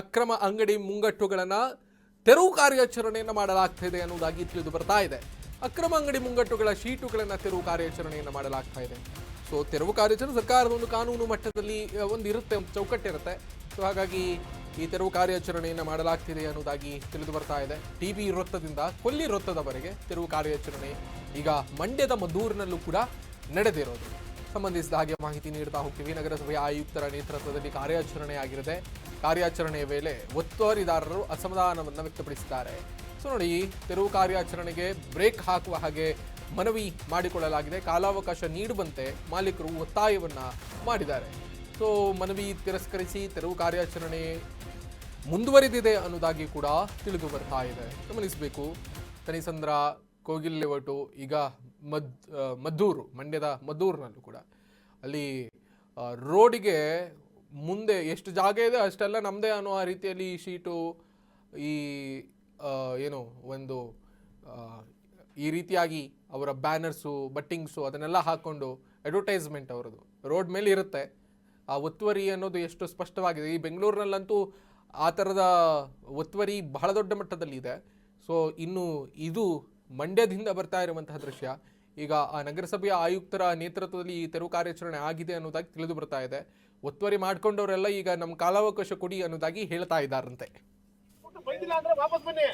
ಅಕ್ರಮ ಅಂಗಡಿ ಮುಂಗಟ್ಟುಗಳನ್ನು ತೆರವು ಕಾರ್ಯಾಚರಣೆಯನ್ನು ಮಾಡಲಾಗ್ತಾ ಇದೆ ಅನ್ನೋದಾಗಿ ತಿಳಿದು ಬರ್ತಾ ಇದೆ. ಅಕ್ರಮ ಅಂಗಡಿ ಮುಂಗಟ್ಟುಗಳ ಶೀಟುಗಳನ್ನು ತೆರವು ಕಾರ್ಯಾಚರಣೆಯನ್ನು ಮಾಡಲಾಗ್ತಾ ಇದೆ. ಸೊ ತೆರವು ಕಾರ್ಯಾಚರಣೆ ಸರ್ಕಾರದ ಒಂದು ಕಾನೂನು ಮಟ್ಟದಲ್ಲಿ ಒಂದು ಇರುತ್ತೆ ಒಂದು ಚೌಕಟ್ಟಿರುತ್ತೆ. ಸೊ ಹಾಗಾಗಿ ಈ ತೆರವು ಕಾರ್ಯಾಚರಣೆಯನ್ನು ಮಾಡಲಾಗ್ತಿದೆ ಅನ್ನೋದಾಗಿ ತಿಳಿದು ಬರ್ತಾ ಇದೆ. ಟಿ ಬಿ ವೃತ್ತದಿಂದ ಕೊಲ್ಲಿ ವೃತ್ತದವರೆಗೆ ತೆರವು ಕಾರ್ಯಾಚರಣೆ ಈಗ ಮಂಡ್ಯದ ಮದ್ದೂರಿನಲ್ಲೂ ಕೂಡ ನಡೆದಿರೋದು. ಸಂಬಂಧಿಸಿದ ಹಾಗೆ ಮಾಹಿತಿ ನೀಡ್ತಾ ಹೋಗ್ತೀವಿ. ನಗರಸಭೆಯ ಆಯುಕ್ತರ ನೇತೃತ್ವದಲ್ಲಿ ಕಾರ್ಯಾಚರಣೆ ಆಗಿರುತ್ತೆ ಕಾರ್ಯಾಚರಣೆಯ ವೇಳೆ ಒತ್ತುವರಿದಾರರು ಅಸಮಾಧಾನವನ್ನು ವ್ಯಕ್ತಪಡಿಸಿದ್ದಾರೆ. ಸೊ ನೋಡಿ, ತೆರವು ಕಾರ್ಯಾಚರಣೆಗೆ ಬ್ರೇಕ್ ಹಾಕುವ ಹಾಗೆ ಮನವಿ ಮಾಡಿಕೊಳ್ಳಲಾಗಿದೆ. ಕಾಲಾವಕಾಶ ನೀಡುವಂತೆ ಮಾಲೀಕರು ಒತ್ತಾಯವನ್ನ ಮಾಡಿದ್ದಾರೆ. ಸೊ ಮನವಿ ತಿರಸ್ಕರಿಸಿ ತೆರವು ಕಾರ್ಯಾಚರಣೆ ಮುಂದುವರಿದಿದೆ ಅನ್ನೋದಾಗಿ ಕೂಡ ತಿಳಿದು ಬರ್ತಾ ಇದೆ. ಗಮನಿಸಬೇಕು. ತನಿಸಂದ್ರ ಕೋಗಿಲ್ ಈಗ ಮದ್, ಮದ್ದೂರು, ಮಂಡ್ಯದ ಮದ್ದೂರಿನಲ್ಲೂ ಕೂಡ. ಅಲ್ಲಿ ರೋಡಿಗೆ ಮುಂದೆ ಎಷ್ಟು ಜಾಗ ಇದೆ ಅಷ್ಟೆಲ್ಲ ನಮ್ಮದೇ ಅನ್ನೋ ಆ ರೀತಿಯಲ್ಲಿ ಈ ಶೀಟು, ಈ ಏನು ಒಂದು ಈ ರೀತಿಯಾಗಿ ಅವರ ಬ್ಯಾನರ್ಸು, ಬಟ್ಟಿಂಗ್ಸು ಅದನ್ನೆಲ್ಲ ಹಾಕ್ಕೊಂಡು ಅಡ್ವರ್ಟೈಸ್ಮೆಂಟ್ ಅವರದು ರೋಡ್ ಮೇಲೆ ಇರುತ್ತೆ. ಆ ಒತ್ತುವರಿ ಅನ್ನೋದು ಎಷ್ಟು ಸ್ಪಷ್ಟವಾಗಿದೆ. ಈ ಬೆಂಗಳೂರಿನಲ್ಲಂತೂ ಆ ಥರದ ಒತ್ತುವರಿ ಬಹಳ ದೊಡ್ಡ ಮಟ್ಟದಲ್ಲಿ ಇದೆ ಸೊ ಇನ್ನು ಇದು ಮಂಡ್ಯದಿಂದ ಬರ್ತಾ ಇರುವಂತಹ ದೃಶ್ಯ. ಈಗ ಆ ನಗರಸಭೆಯ ಆಯುಕ್ತರ ನೇತೃತ್ವದಲ್ಲಿ ಈ ತೆರವು ಕಾರ್ಯಾಚರಣೆ ಆಗಿದೆ ಅನ್ನೋದಾಗಿ ತಿಳಿದು ಬರ್ತಾ ಇದೆ. ಒತ್ತುವರಿ ಮಾಡ್ಕೊಂಡವರೆಲ್ಲ ಈಗ ನಮ್ಮ ಕಾಲಾವಕಾಶ ಕೊಡಿ ಅನ್ನೋದಾಗಿ ಹೇಳ್ತಾ ಇದ್ದಾರಂತೆ. ಬಂದಿಲ್ಲ ಅಂದ್ರೆ ವಾಪಸ್ ಬನ್ನಿ.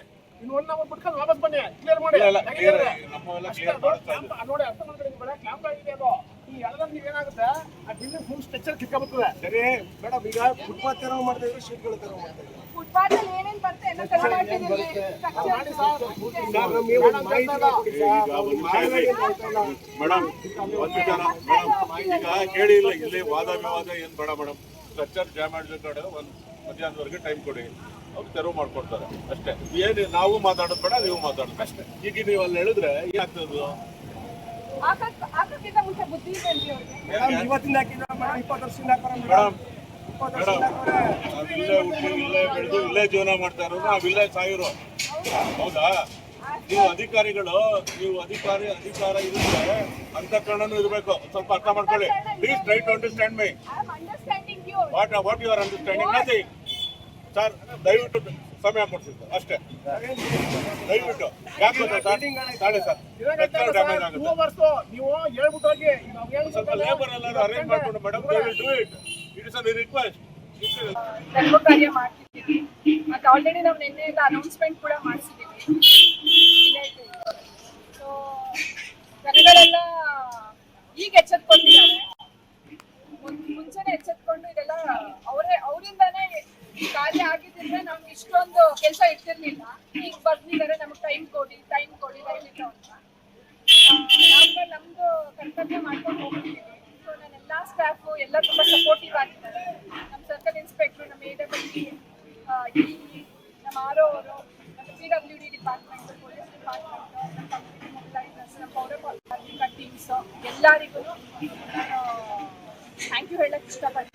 ಎಳದಲ್ಲಿ ಏನಾಗುತ್ತೆ? ಆ ದಿನ ಫುಲ್ ಸರಿ ಮೇಡಮ್ ಈಗ ಫುಟ್ಪಾತ್ ತೆರವು ಮಾಡ್ತಾ ಇದ್ರು ಶೀಟ್ಗಳು ತೆರವು ಮಾಡ್ತಾ ಇದ್ರು. ಫುಟ್ಪಾತ್ ಅಲ್ಲಿ ಏನೇನ್ ಬರುತ್ತೆ? ಎಲ್ಲ ತರ ಮಾಡ್ತಿದೀವಿ ಮಾಡಿ ಸರ್. ಸರ್, ನಮ್ಗೆ ಒಂದು ಮಾಹಿತಿ ಕೊಡಿ ಸರ್. ನಾವು ಮಾಹಿತಿ ಕೊಡ್ತಾ ಇಲ್ಲ. ಮೇಡಮ್ ಒಂದು ವಿಚಾರ ಮೇಡಮ್ ಈಗ ಕೇಳಿ ಇಲ್ಲ ಇಲ್ಲಿ ವಾದ ವಿವಾದ ಏನ್ ಬೇಡ ಮೇಡಮ್. ಸ್ಟ್ರಕ್ಚರ್ ಜಾಮ್ ಮಾಡಿದ ಕಡೆ ಒಂದು ಮಧ್ಯಾಹ್ನದವರೆಗೆ ಟೈಮ್ ಕೊಡಿ. ಅವ್ರು ತೆರವು ಮಾಡ್ಕೊಡ್ತಾರೆ ಅಷ್ಟೇ. ಏನು ನಾವು ಮಾತಾಡೋದು ಬೇಡ ನೀವು ಮಾತಾಡೋದು ಅಷ್ಟೇ. ಈಗ ನೀವು ಅಲ್ಲಿ ಹೇಳಿದ್ರೆ ಏನಾಗ್ತದೆ ಇವತ್ತಿಂದ ಇಪ್ಪತ್ತು ವರ್ಷದಿಂದ ಇಲ್ಲೇ ಬೆಳೆದು ಇಲ್ಲೇ ಜೀವನ ಮಾಡ್ತಾ ಇರೋರು ನಾವು ಇಲ್ಲೇ ಸಾಯಿರೋ. ಹೌದಾ? ನೀವು ಅಧಿಕಾರಿಗಳು ನೀವು ಅಧಿಕಾರಿ ಅಧಿಕಾರ ಇರುತ್ತೆ. ಅಂತಃಕರಣನೂ ಇರಬೇಕು. ಸ್ವಲ್ಪ ಅರ್ಥ ಮಾಡ್ಕೊಳ್ಳಿ. Please try to understand my what what you are understanding nothing sir ದಯವಿಟ್ಟು ಸಮಯ ಕೊಡ್ತೀವಿ ಸರ್ ಅಷ್ಟೇ. ದಯವಿಟ್ಟು ಯಾಕೆ ಗೊತ್ತಾ ಸರ್ ಡ್ಯಾಮೇಜ್ ಆಗುತ್ತೆ. ಸ್ವಲ್ಪ ಲೇಬರ್ ಎಲ್ಲರೂ ಅರೇಂಜ್ ಮಾಡ್ಕೊಂಡು madam do it it is a request ಧರ್ಮ ಕಾರ್ಯ ಮಾಡ್ತಿದ್ದೀವಿ. ಮತ್ತೆ ಆಲ್ರೆಡಿ ನಾವು ನಿನ್ನೆ ಎಲ್ಲ ಅನೌನ್ಸ್ಮೆಂಟ್ ಕೂಡ ಮಾಡಿಸಿದ್ದೀವಿ. ಸೊ ಜನಗಳೆಲ್ಲ ಈಗ ಎಚ್ಚೆತ್ಕೊಂಡಿದ್ದಾರೆ. ಮುಂಚೆನೆ ಎಚ್ಚೆತ್ಕೊಂಡು ಇದೆಲ್ಲ ಅವರೇ ಅವರಿಂದಾನೇ ಕಾರ್ಯ ಆಗಿದ್ರೆ ನಮ್ಗೆ ಇಷ್ಟೊಂದು ಕೆಲಸ ಇರ್ತಿರ್ಲಿಲ್ಲ. ಈಗ ಬರ್ದಿದ್ದಾರೆ, ನಮ್ಗೆ ಟೈಮ್ ಕೊಡಿ ಟೈಮ್ ಕೊಡಿ ದಯವಿಟ್ಟು ಅಂತ. ನಾವು ನಮ್ದು ಕರ್ತವ್ಯ ಮಾಡ್ಕೊಂಡು ಹೋಗ್ತಿದ್ದೀವಿ ನನ್ನ ಎಲ್ಲಾ ಸ್ಟಾಫು ಎಲ್ಲ ತುಂಬಾ ಸಪೋರ್ಟಿವ್ ಆಗಿದ್ದಾರೆ. ನಮ್ಮ ಸರ್ಕಲ್ ಇನ್ಸ್ಪೆಕ್ಟರ್ ನಮ್ಮ ಎ ಡಬ್ಲ್ಯೂ ನಮ್ಮ ಆರ್ ಅವರು, ನಮ್ಮ W D department police department ನಮ್ಮ ಕಮ್ಯುನಿಟಿ ಮೊಬಿಲೈಸರ್ಸ್ ಎಲ್ಲರಿಗೂ ಥ್ಯಾಂಕ್ ಯು ಹೇಳಕ್ ಇಷ್ಟಪಡ್ತೀನಿ.